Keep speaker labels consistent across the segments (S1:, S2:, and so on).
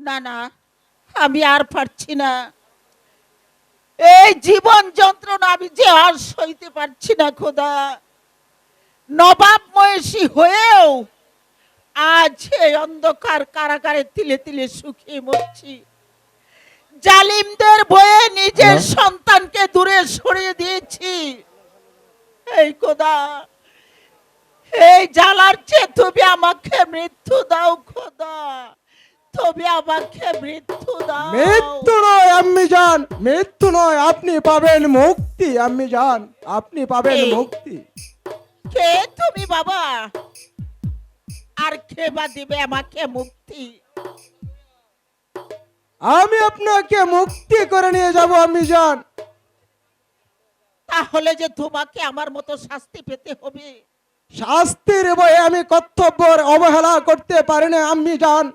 S1: না না আমি আর পারছি না। এই জীবন যন্ত্রণা আমি যে আর সইতে পারছি না খোদা। নবাব মহেশী হয়েও আজ এই অন্ধকার কারাগারে তিলে তিলে শুকিয়ে মরছি। জালিমদের বয়ে নিজের
S2: হ্যাঁ?
S1: সন্তানকে দূরে সরিয়ে দিয়েছি। এই খোদা এই জ্বালার চেয়ে তুমি আমাকে মৃত্যু দাও খোদা। আমাকে মৃত্যু দাও।
S2: মৃত্যু নয় আম্মি যান মৃত্যু নয় আপনি পাবেন মুক্তি আম্মি যান আপনি পাবেন। মুক্তি।
S1: কে তুমি বাবা? আর কে বা দিবে আমাকে মুক্তি?
S2: আমি আপনাকে মুক্তি করে নিয়ে যাব আম্মি যান
S1: তাহলে যে তোমাকে আমার মতো শাস্তি পেতে হবে।
S2: শাস্তির বয়ে আমি কর্তব্যের অবহেলা করতে পারি না আম্মি যান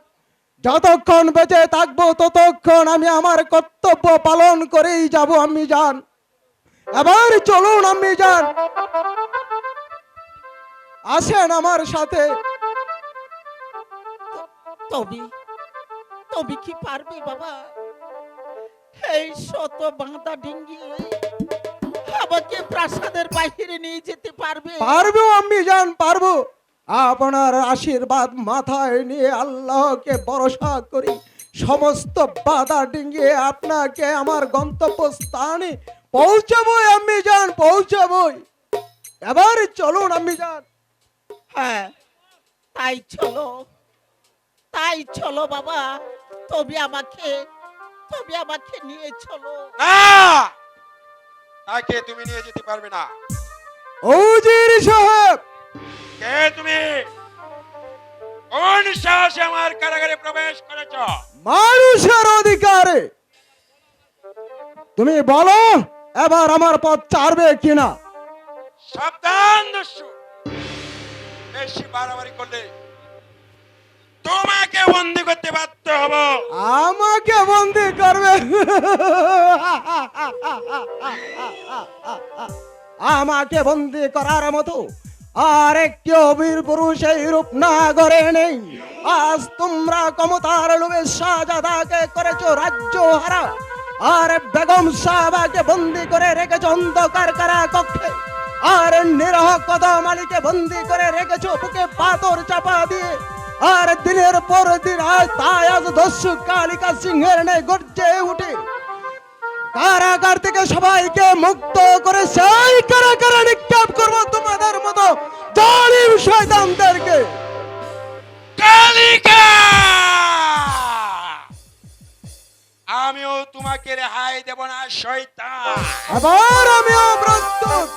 S2: যতক্ষণ বেঁচে থাকব ততক্ষণ আমি আমার কর্তব্য পালন করেই যাব আমি যান। এবার চলুন আমি যান। আসেন আমার সাথে।
S1: তবে তবে কি পারবি বাবা? এই শত বাঁধা ডিঙ্গি আমাকে প্রাসাদের বাইরে নিয়ে যেতে পারবে?
S2: পারব আমি জান পারব। আপনার আশীর্বাদ মাথায় নিয়ে আল্লাহকে ভরসা করি। সমস্ত বাধা ডিঙ্গিয়ে আপনাকে আমার গন্তব্য স্থানে পৌঁছাবই আমি যান পৌঁছাবই। এবার চলুন আমি যান
S1: হ্যাঁ তাই চলো। তাই চলো বাবা তবে আমাকে তবে আমাকে নিয়ে চলো।
S3: না! তাকে তুমি নিয়ে যেতে পারবে না।
S2: উজির সাহেব!
S3: কে তুমি? কোন সাহসে আমার কারাগারে প্রবেশ করেছ?
S2: মানুষের অধিকারে। তুমি বলো এবার আমার পথ ছাড়বে কিনা?
S3: সাবধান দস্যু বেশি বাড়াবাড়ি করলে তোমাকে বন্দি করতে বাধ্য হব।
S2: আমাকে বন্দি করবে। আমাকে বন্দি করার মতো আর একটি অবীর পুরুষ এই রূপ না করে নেই। আজ তোমরা ক্ষমতার লোভে শাহজাদাকে করেছ রাজ্য হারা। আর বেগম সাহাবাকে বন্দি করে রেখেছো অন্ধকার কারা কক্ষে আর নিরহ কদম আলীকে বন্দি করে রেখেছো বুকে পাথর চাপা দিয়ে। আর দিনের পর দিন আজ তাই আজ দস্যু কালিকা সিংহের নেই গর্জে উঠে। কারাগার থেকে সবাইকে মুক্ত করে সেই কারাগারে নিক্ষেপ করব তোমাদের মতো জালিম শয়তানদেরকে।
S3: আমিও তোমাকে রেহাই দেব না শয়তান।
S2: আবার আমিও প্রস্তুত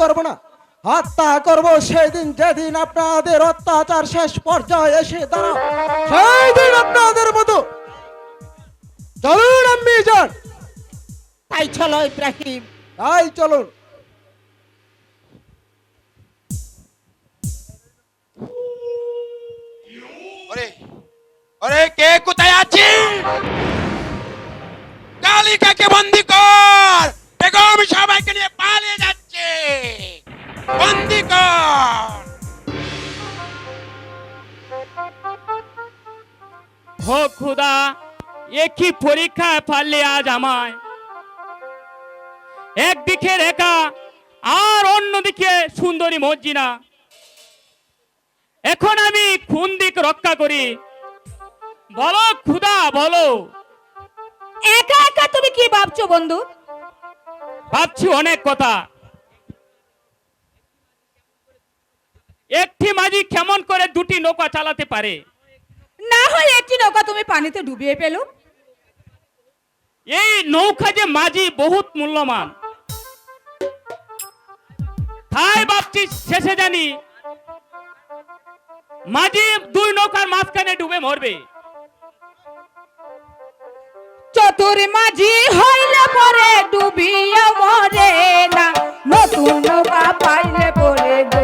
S2: করব না। হত্যা করব সেদিন যেদিন আপনাদের অত্যাচার শেষ পর্যায়ে এসে দাঁড়া সেই দিন আপনাদের মতো চলুন আমি যান
S1: তাই চলো ইব্রাহিম
S2: তাই চলুন।
S3: ওরে ওরে কে কোথায় আছে কালিকাকে বন্দি কর?
S4: হো খুদা এ কি পরীক্ষায় পারলে আজ আমায়? একদিকে রেখা আর অন্যদিকে সুন্দরী মর্জিনা এখন আমি কোন দিক রক্ষা করি? বলো খুদা বলো।
S5: একা একা তুমি কি ভাবছ বন্ধু?
S4: ভাবছি অনেক কথা। একটি মাঝি কেমন করে দুটি নৌকা চালাতে পারে?
S5: না হয় একটি নৌকা তুমি পানিতে ডুবিয়ে পেল
S4: এই নৌকা যে মাঝি বহুত মূল্যমান তাই ভাবছি শেষে জানি মাঝি দুই নৌকার মাঝখানে ডুবে মরবে।
S5: চতুর মাঝি হইলে পরে ডুবিয়া মরে না নতুন নৌকা পাইলে পরে গো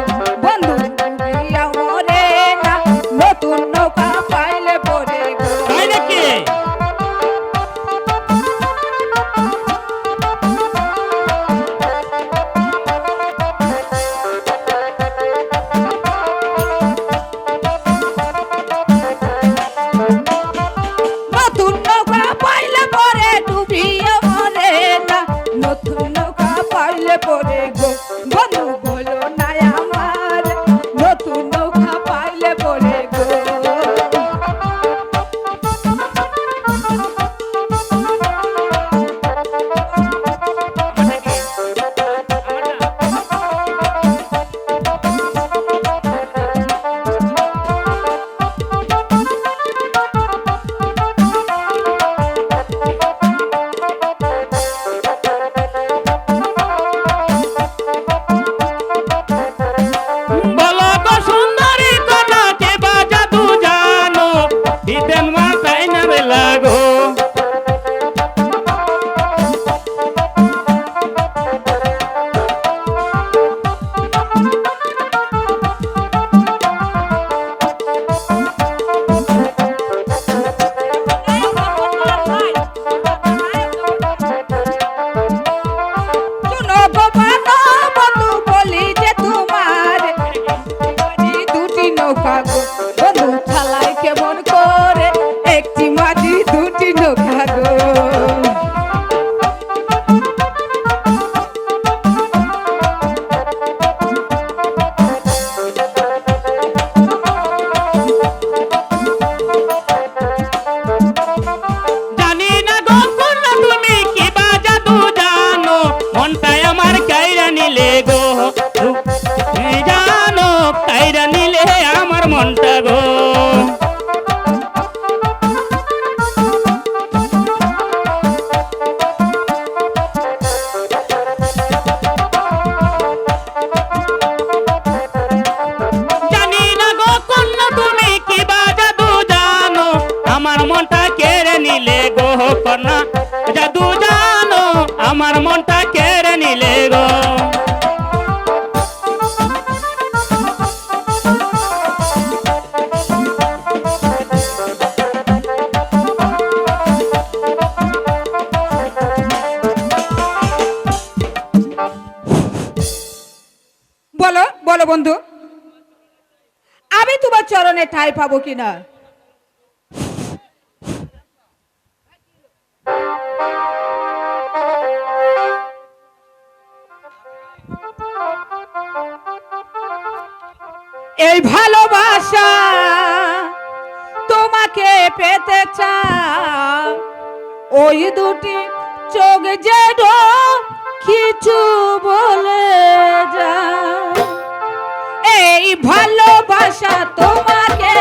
S4: মনটা কেড়ে নিলে গো কন্যা? জাদু জানো, আমার মনটা কেড়ে নিলে গো।
S5: বলো বলো বন্ধু। আমি তোমার চরণে ঠাই পাবো কিনা? ভালোবাসা তোমাকে পেতে চাও ওই দুটি চোখ যে কিছু বলে যা এই ভালোবাসা তোমাকে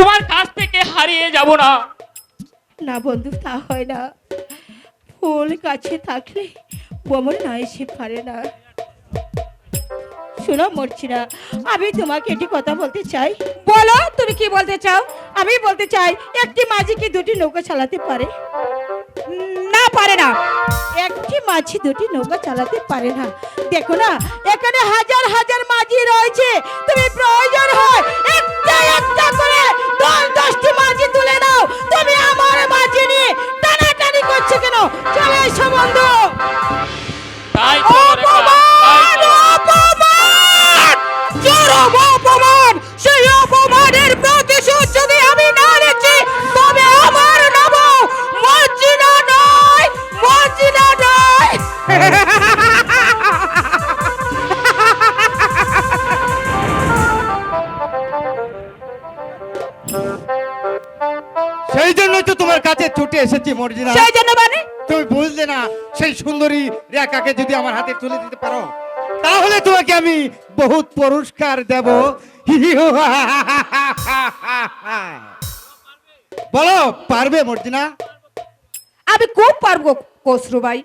S4: তোমার কাছ থেকে হারিয়ে যাব না।
S6: না বন্ধু, তা হয় না। ফুল কাছে থাকলে বমন না এসে পারে না। শোনো মরছিনা আমি তোমাকে একটি কথা বলতে চাই। বলো, তুমি কি বলতে চাও? আমি বলতে চাই, একটি মাঝি কি দুটি নৌকা চালাতে পারে। না পারে না। একটি মাঝি দুটি নৌকা চালাতে পারে না। দেখো না, এখানে হাজার হাজার মাঝি রয়েছে। তুমি প্রয়োজন হয় একটা একটা করে দশ দশটি মাঝি তুলে নাও। তুমি মর্জিনা।
S7: সেই
S6: জন্য মানে?
S7: তুমি বুঝলে না সেই সুন্দরী রেখাকে যদি আমার হাতে তুলে দিতে পারো তাহলে তোমাকে আমি বহুত পুরস্কার দেব। বলো পারবে মর্জিনা?
S6: আমি খুব পারব কসরু ভাই।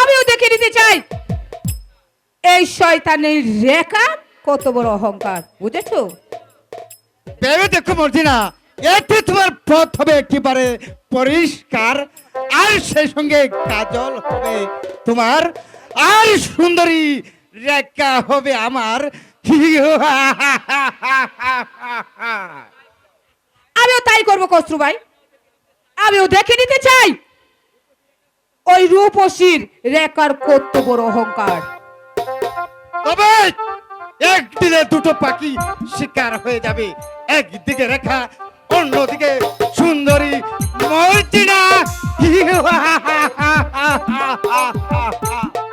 S6: আমিও দেখে নিতে চাই।
S5: এই শয়তানের রেখা কত বড় অহংকার বুঝেছ?
S7: ভেবে দেখো মর্জিনা এতে তোমার পথ হবে একেবারে পরিষ্কার আর সেই সঙ্গে কাজল হবে তোমার আর সুন্দরী রেখা হবে আমার।
S5: আমিও তাই করব কস্তুর ভাই আমিও দেখে নিতে চাই। ওই রূপসীর রেখার কত বড় অহংকার।
S7: তবে একদিনে দুটো পাখি শিকার হয়ে যাবে। একদিকে রেখা অন্যদিকে সুন্দরী হা